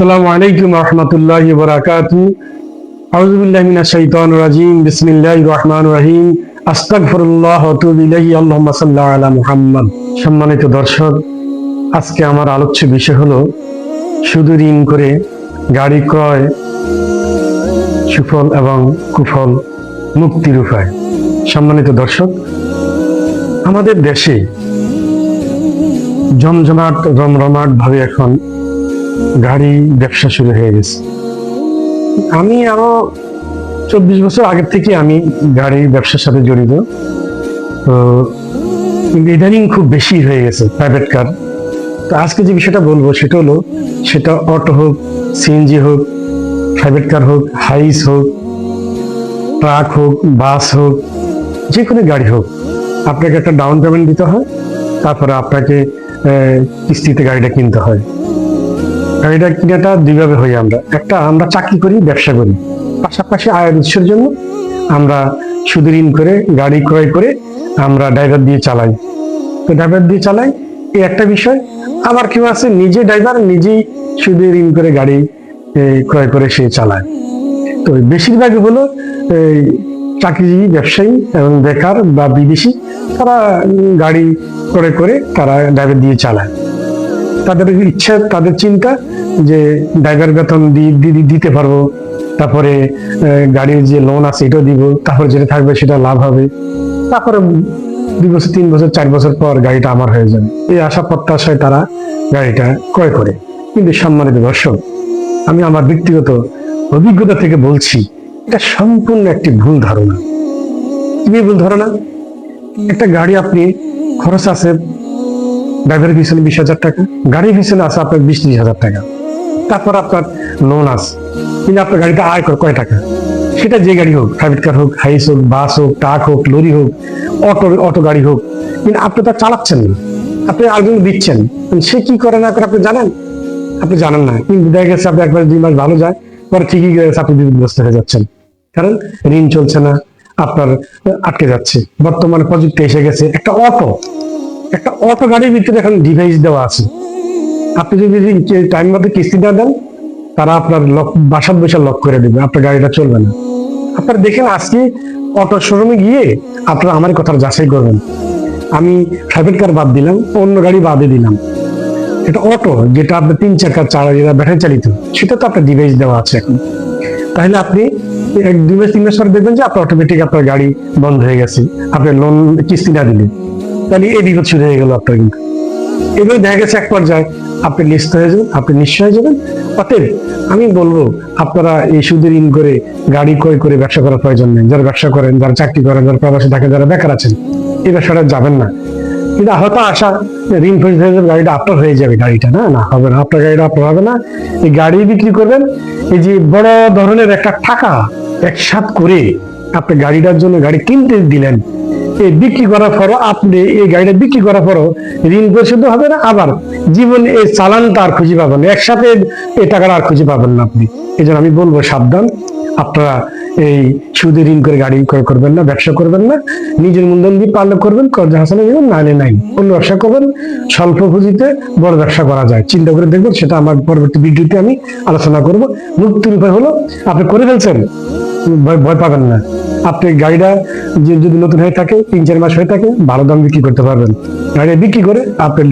আসসালামু আলাইকুম রহমতুল্লাহ বরাকাতু আজকে আমার আলোচ্য বিষয় হলো শুধু ঋণ করে গাড়ি ক্রয় সুফল এবং কুফল মুক্তির উপায়। সম্মানিত দর্শক, আমাদের দেশে জমজমাট, রমরমাট ভাবে এখন গাড়ি ব্যবসা শুরু হয়ে গেছে। আমি আরও চব্বিশ বছর আগের থেকে আমি গাড়ি ব্যবসার সাথে জড়িত। ইদানিং খুব বেশি হয়ে গেছে প্রাইভেট কার তো আজকে যে বিষয়টা বলব সেটা হলো, সেটা অটো হোক সিএনজি হোক প্রাইভেট কার হোক হাইস হোক ট্রাক হোক বাস হোক, যে কোনো গাড়ি হোক, আপনাকে একটা ডাউন পেমেন্ট দিতে হয়, তারপরে আপনাকে কিস্তিতে গাড়িটা কিনতে হয়। গাড়িটা কিনাটা দুইভাবে হই আমরা। একটা আমরা চাকরি করি, ব্যবসা করি। পাশাপাশি আয়ের উৎসের জন্য আমরা শুধু ঋণ করে, গাড়ি ক্রয় করে আমরা ড্রাইভার দিয়ে চালাই। তো ড্রাইভার দিয়ে চালাই, এই একটা বিষয়। আবার কেউ আছে, নিজে ড্রাইভার নিজেই শুধু ঋণ করে গাড়ি ক্রয় করে সে চালায়। তো বেশিরভাগই হলো এই চাকরিজীবী ব্যবসায়ী এবং বেকার বা বিদেশি, তারা গাড়ি করে করে, তারা ড্রাইভার দিয়ে চালায়। তাদের ইচ্ছা, তাদের চিন্তা যে ড্রাইভার বেতন দিতে পারব, তারপরে গাড়ির যে লোন আছে এটাও দিব, তারপরে যেটা থাকবে সেটা লাভ হবে। তারপরে দুই বছর, তিন বছর, চার বছর পর গাড়িটা আমার হয়ে যাবে। এই আশা প্রত্যাশায় তারা গাড়িটা ক্রয় করে। কিন্তু সম্মানিত দর্শক, আমি আমার ব্যক্তিগত অভিজ্ঞতা থেকে বলছি, এটা সম্পূর্ণ একটি ভুল ধারণা। কি ভুল ধারণা? একটা গাড়ি আপনি খরচ আছে ড্রাইভারের পিছনে বিশ হাজার টাকা, গাড়ির পিছনে আছে আপনার বিশ ত্রিশ হাজার টাকা। তারপর আপনার লোন আছে কিন্তু আপনার গাড়িটা আয় কয় টাকা? সেটা যে গাড়ি হোক প্রাইভেট কার হোক হাইস হোক বাস হোক ট্রাক হোক লরি হোক অটো অটো গাড়ি হোক, কিন্তু আপনি তা চালাচ্ছেন না। আপনি আরেকজন দিচ্ছেন। সে কি করে না করে আপনি জানেন? আপনি জানেন না। কিন্তু দেখা গেছে আপনি একবার দুই মাস ভালো যায়, পরে ঠিকই গেছে, আপনি বিপদগ্রস্ত হয়ে যাচ্ছেন। কারণ ঋণ চলছে না, আপনার আটকে যাচ্ছে। বর্তমানে প্রযুক্তি এসে গেছে একটা অটো একটা অটো গাড়ির ভিতরে এখন ডিভাইস দেওয়া আছে। আপনি যদি টাইম মতো কিস্তি না দেন, তারা আপনার লক বাসার বসে লক করে দেবে, আপনার গাড়িটা চলবে না। আপনারা দেখেন আজকে অটো শোরুমে গিয়ে আপনারা আমার কথা যাচাই করবেন। আমি প্রাইভেট কার বাদ দিলাম, অন্য গাড়ি বাদে দিলাম। এটা অটো যেটা আপনার তিন চাকা, চার যেটা ব্যাটারি চালিত, সেটা তো আপনার ডিভাইস দেওয়া আছে এখন। তাহলে আপনি এক, দুই মাস, তিন মাস পরে দেখবেন যে আপনার অটোমেটিক আপনার গাড়ি বন্ধ হয়ে গেছে, আপনার লোন কিস্তি না দিলে। তাহলে এই বিপদ শুরু হয়ে গেল আপনার কিন্তু। এবার দেখা গেছে এক পর্যায়ে আপনি নিশ্চিত হয়ে যাবেন, আপনি নিশ্চয় হয়ে যাবেন। অতএব আমি বলব, আপনারা এই সুদের ঋণ করে গাড়ি ক্রয় করে ব্যবসা করার প্রয়োজন নেই। যারা ব্যবসা করেন, যারা চাকরি করেন, যারা প্রবাসী থাকে যারা বেকার আছেন, এই ব্যবসাটা যাবেন না। কিন্তু হয়তো আশা, ঋণ পরিশোধ হয়ে যাবে, গাড়িটা আপনার হয়ে যাবে, গাড়িটা না না হবে না। আপনার গাড়িটা আপনার হবে না। এই গাড়ি বিক্রি করবেন, এই যে বড় ধরনের একটা টাকা একসাথ করে আপনি গাড়িটার জন্য গাড়ি কিনতে দিলেন এই বিক্রি করার পরও আপনি এই গাড়িটা বিক্রি করার পরও ঋণ পরিশোধ হবে না? আবার জীবনে এই চালানটা আর খুঁজে পাবেন না। একসাথে এই টাকাটা আর খুঁজে পাবেন না আপনি। এই জন্য আমি বলব সাবধান। আপনারা এই সুদে ঋণ করে গাড়ি ক্রয় করবেন না, ব্যবসা করবেন না। নিজের মূলধন দিয়ে পালন করবেন, কর্জ হাসানে যাবেন নাহলে নাই। অন্য ব্যবসা করবেন, স্বল্প পুঁজিতে বড় ব্যবসা করা যায়। চিন্তা করে দেখবেন, সেটা আমার পরবর্তী ভিডিওতে আমি আলোচনা করব। মুক্তির উপায় হলো, আপনি করে ফেলছেন ভয় পাবেন না। আপনি গাড়িটা যে যদি নতুন হয়ে থাকে, তিন, চার মাস হয়ে থাকে, ভালো দাম বিক্রি করতে পারবেন। গাড়ি বিক্রি করে আপনি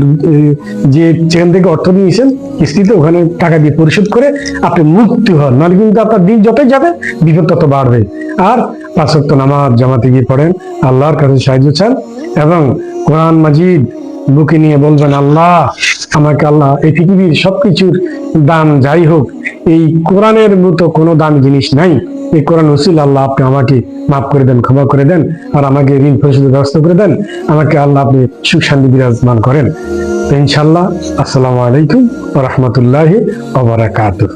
যে যেখান থেকে অর্থ নিয়েছেন, কিস্তিতে ওখানে টাকা দিয়ে পরিশোধ করে আপনি মুক্তি হন। নাহলে কিন্তু আপনার দিন যতই যাবে, বিপদ তত বাড়বে। আর পাঁচ নামাজ জামাতে গিয়ে পড়েন, আল্লাহর কাছে সাহায্য চান এবং কোরআন মাজিদ বুকে নিয়ে বলবেন, আল্লাহ, আমাকে আল্লাহ, এই পৃথিবীর সবকিছুর দাম যাই হোক, এই কোরআনের মতো কোনো দাম জিনিস নাই। এই কোরআন ওসিল আল্লাহ আপনি আমাকে মাফ করে দেন, ক্ষমা করে দেন, আর আমাকে ঋণ পরিশোধের ব্যবস্থা করে দেন, আমাকে আল্লাহ আপনি সুখ শান্তি বিরাজমান করেন। ইনশাল্লাহ আসসালামু আলাইকুম রহমতুল্লাহ ওবরাকাতুহ